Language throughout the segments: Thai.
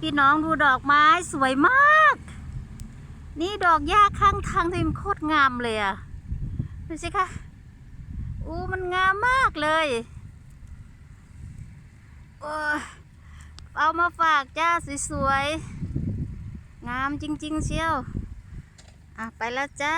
พี่น้องดูดอกไม้สวยมาก นี่ดอกหญ้าข้างทางที่มันโคตรงามเลยอะดูสิคะอู้มันงามมากเลยโอ้เอามาฝากจ้าสวยๆ งามจริง ๆ เชียว อะ ไปแล้วจ้า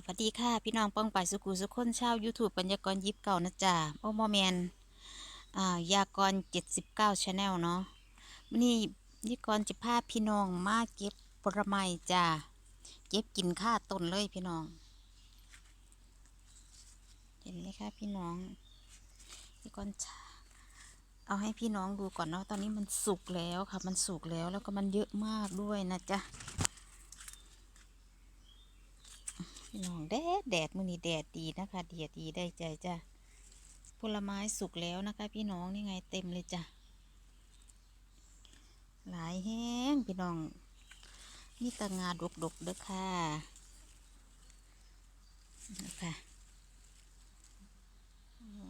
สวัสดีค่ะ พี่น้องป้องไปสุกูสุคนชาว YouTube ปัญญากรยิบเก่านะจ๊ะโอโมแมนอ่ายากร79 Channel เนาะวันนี้ยากรจะพาพี่น้องมาเก็บผลไม้จ้าเก็บกินค่าต้นเลยพี่น้อง เห็นไหมคะพี่น้องยากรเอาให้พี่น้องดูก่อนเนาะตอนนี้มันสุกแล้วค่ะ มันสุกแล้วแล้วก็มันเยอะมากด้วยนะจ๊ะ พี่น้องแดดแดดมื้อนี้แดดดีนะคะแดดดีได้ใจจ้ะผลไม้สุกแล้วนะคะ พี่น้องนี่ไงเต็มเลยจ้ะหลายแห้งพี่น้องมีแตงาดกดกๆเด้อค่ะนะคะ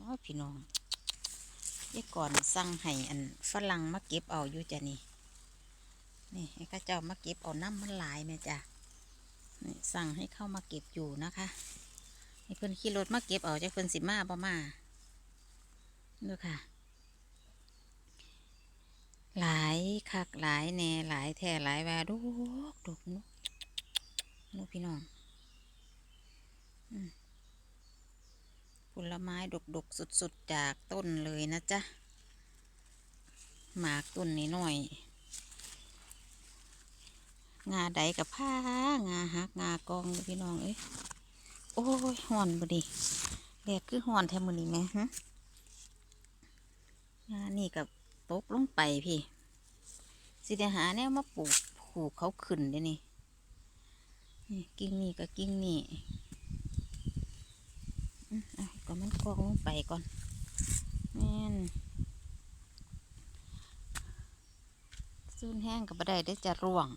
อ้ยพี่น้องยี่ก่อนสั่งให้อันฝรั่งมาเก็บเอาอยู่จ้ะนี่นี่ให้ข้าเจ้ามาเก็บเอาน้ำมันหลายแม่จ้ะ สั่งให้เข้ามาเก็บอยู่นะคะให้เพิ่นขี่รถมาเก็บเอาจากเพิ่นสิมาบ่มาดูค่ะ หลายคักหลายแหน่หลายแท่หลายแวดูดกนุนูพี่น้องผลไม้ดกดกสุดๆ จากต้นเลยนะจ๊ะ หมากต้นนี้หน่อย งาใดกับผ้างาหักงากองพี่น้องเอ้ยโอ้ยห่อนบดีแดดคือห่อนแทมือนี้ไหมฮะงานี่กับตกลงไปพี่สิเดหาแนวมาปลูกผูกเขาขึ้นเด้นี่นี่กิ่งนี่กับกิ่งนี่อืมเอาก็มันกองลงไปก่อนแม่นซูนแห้งกับบัได้ได้จะร่วง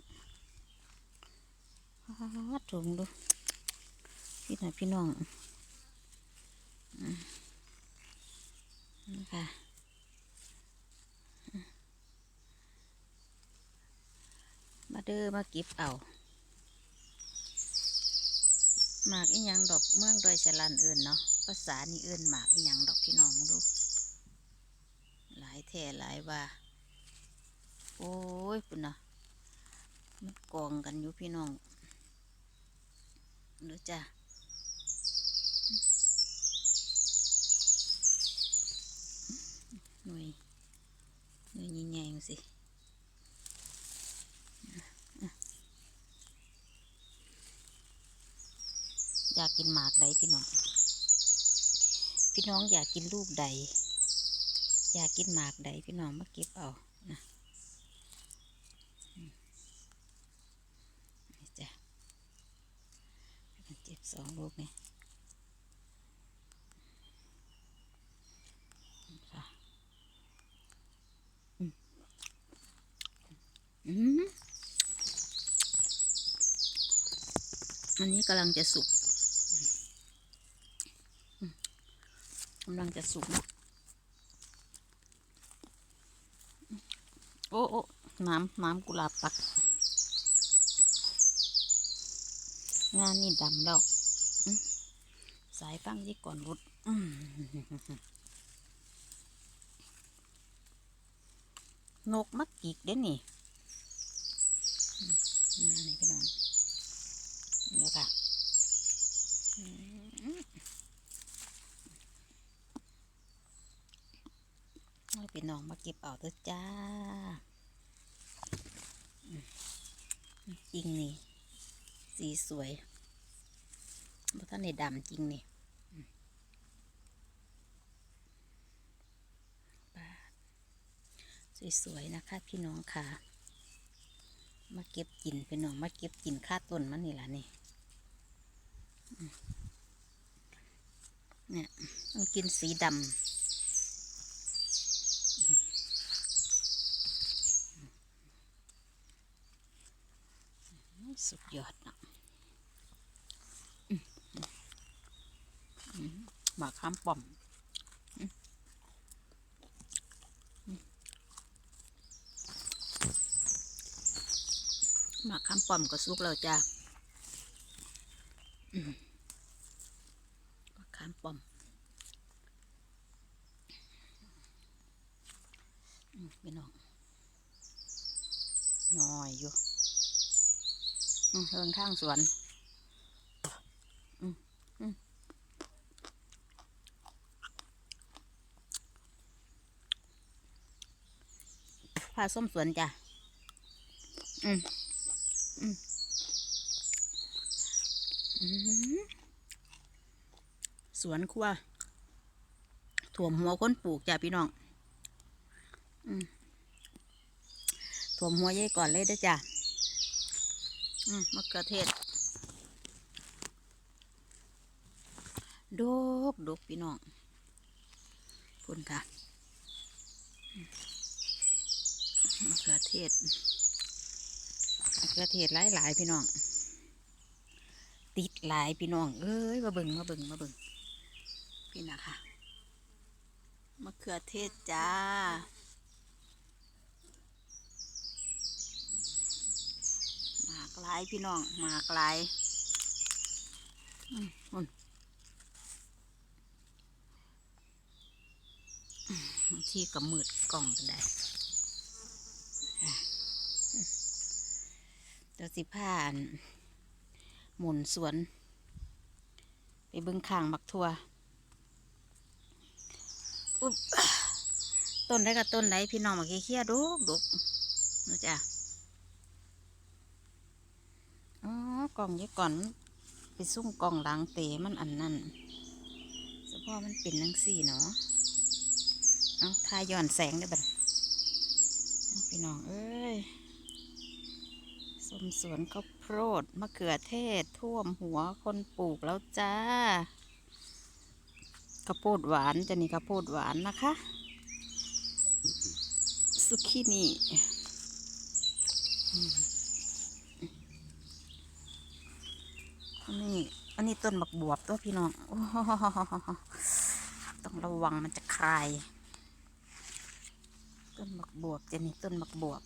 ถุงดูพี่หน้องพี่น้องมนี่ค่ะมาเด้อมาเก็บเอาหมากอีหยังดอกเมืองดอยสลันเอื่นเนาะภาษานี่เอื่นหมากอีหยังดอกพี่น้องดู หลายแท่หลายว่า โอ้ยคุณนะมันกองกันอยู่พี่น้อง ดูจ้ะหน่วยหน่วยใหญ่ๆสิอยากกินหมากใดพี่น้อง พี่น้องอยากกินลูกใด อยากกินหมากใดพี่น้องมาเก็บเอานะอืมนี่จ้ะ เจ็บสองลูก นี่อันนี้กำลังจะสุกกำลังจะสุกนะโอ้โอ้น้ำน้ำกุหลาบปัก งานนี่ดำแล้ว สายฟังยี่ก่อนรุดนกมักกิกเด้นี่นี่พี่น้องเดี๋ยวค่ะอื้อให้พี่น้องมาเก็บเอาเถอะจ้าจริงนี่ สีสวยบ่ท่านในดำจริงนี่อืมปาด สวยๆนะคะพี่น้องค่ะ มาเก็บกินพี่น้องมาเก็บกินค่าต้นมันนี่ล่ะนี่เนี่ยมันกินสีดำสุดยอดนะมอืมหมากข้ามป่อมอืมอืม หมากข้ามป่อมก็สุกแล้วจ้าหมากข้ามป่อมอืมพี่น้องย่อยอยู่อืมเฮิงข้างสวนอืมอืมพาส้มสวนจ้ะ อืมอืมอืม สวนครัวถั่วหัวคนปลูกจ้ะพี่น้องอืมถ่วหัวเย่ก่อนเลยด้จ้ะมะเขือเทศดกดกพี่น้องพุ่นค่ะมะเขือเทศมะเขือเทศหลายหลายพี่น้อง ติดหลายพี่น้อง เอ้ยมาเบิ่งมาเบิ่งมาเบิ่ง พี่นะคะมะเขือเทศจ้า หมากหลายพี่น้อง หมากหลายอืมพุ่นทีก็มืดกล่องกันได้เดี๋ยวสิผ่าน หมุนสวน ไปเบิ้งข้างมักทั่ว อุ๊บต้นได้กับต้นไหนพี่น้องมาเคี้ยดกดกนะจ๊ะอ๋อกล่องยี่ก่อนไปซุ่มกล่องล้างเตมันอันนั้นเฉพาะมันเป็นนังสี่เนาะเอาทายย้อนแสงได้บัดพี่น้องเอ้ยสมสวนข้าวโพดมะเขือเทศท่วมหัวคนปลูกแล้วจ้า ข้าวโพดหวานจะนี่ข้าวโพดหวานนะคะซุกินี่อันนี้อันนี้ต้นบักบวบตัวพี่น้องอต้องระวังมันจะคลาย ต้นบักบวบจะนี่ต้นบักบวบ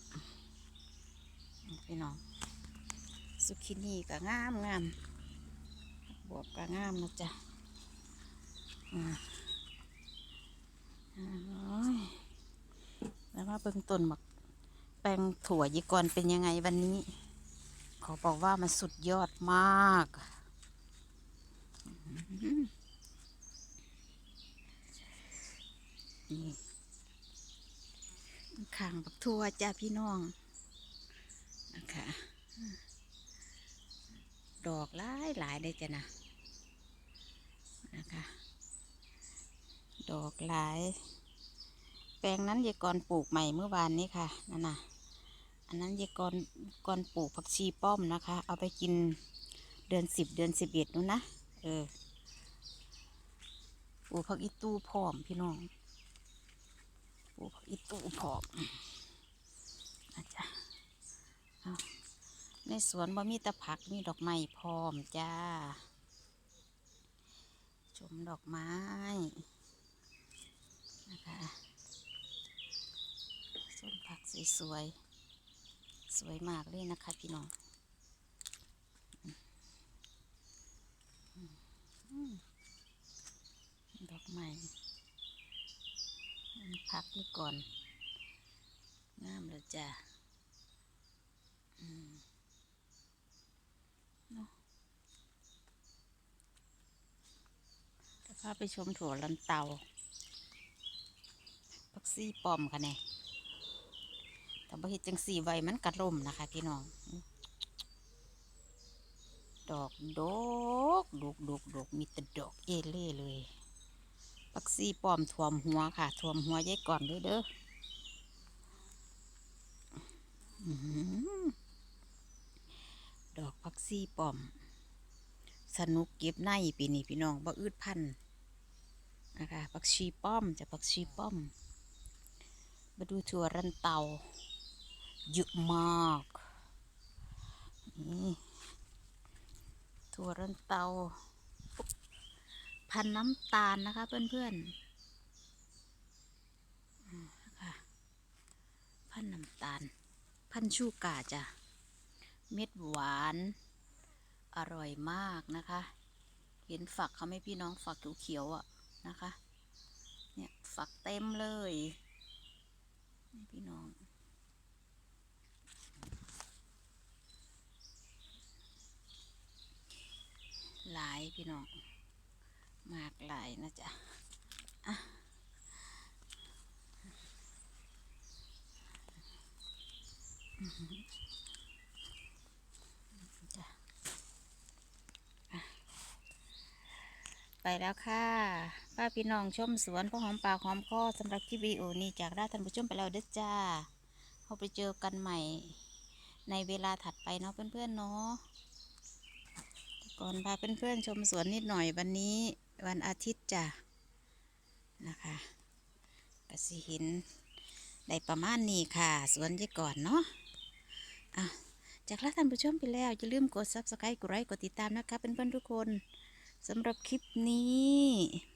พี่น้องซุกินี่ก็งามงามบวบก็งามนะจ๊ะ แล้วมาเบิ่งต้นบักแปลงถั่วยีกรเป็นยังไงวันนี้ ขอบอกว่ามันสุดยอดมากอื้อหือนี่ข้างบักทั่วจ้าพี่น้องนะคะดอกหลายหลายเลยจ้ะนะนะคะ ดอกหลาย แปลงนั้นยายกรปลูกใหม่เมื่อวานนี้ค่ะนั่นน่ะอันนั้นยายกรกรปลูกผักชีป้อมนะคะ เอาไปกินเดือนสิบเดือนสิบเอ็ดนู้นนะเออปลูกผักอีตู้พร้อมพี่น้องปลูกผักอีตู้พร้อมนะจ๊ะในสวนบ่มีต่ผักมีดอกไม้พร้อมจ้า ชมดอกไม้ นะคะส้นผักสวยๆ สวยมากเลยนะคะพี่น้องดอกไม้พักนี่ก่อน งามเลยจ้ะอืมเนาะพาไปชมถั่วลันเตา ซี่ปอมค่ะเนี่ยแต่บ่เห็ดจังสี่ไว้มันกระล่มนะคะ พี่น้อง ดอกดกดกดกดกมีแต่ดอกเอเล่เลยพักซี่ปอมท่วมหัวค่ะท่วมหัวยายก่อนเลยเด้อดอกพักซี่ปอม สนุกเก็บในปีนี้พี่น้องบ่อืดพันธุ์นะคะผักชีป้อมจะผักชีป้อม มาดูถั่วรันเตาเยอะมากนี่ถั่วรันเตาพันน้ำตาลนะคะเพื่อนๆอืมค่ะพันน้ำตาล พันชูกาจ้ะ เม็ดหวาน อร่อยมากนะคะ เห็นฝักเขาไม่พี่น้องฝักเขียวๆอะนะคะ เนี่ยฝักเต็มเลย พี่น้องหลายพี่น้องมากหลายนะจ๊ะอะอื้อหือจ้ะอะไปแล้วค่ะ ป้าพี่น้องชมสวนพ่อหอมปากหอมคอสำหรับคลิปวิดีโอนี้จากด้ท่านผู้ชมไปแล้วเด้อจ้าเราไปเจอกันใหม่ ในเวลาถัดไปเนาะเพื่อนๆเนาะก่อนพาเพื่อนๆชมสวนนิดหน่อยวันนี้วันอาทิตย์จ้ะนะคะกสิหินได้ประมาณนี้ค่ะ สวนยี่ก่อนเนาะอะจากลาท่านผู้ชมไปแล้วอย่าลืมกด subscribe กดไลค์กดติดตามนะคะเพื่อนๆทุกคนสำหรับคลิปนี้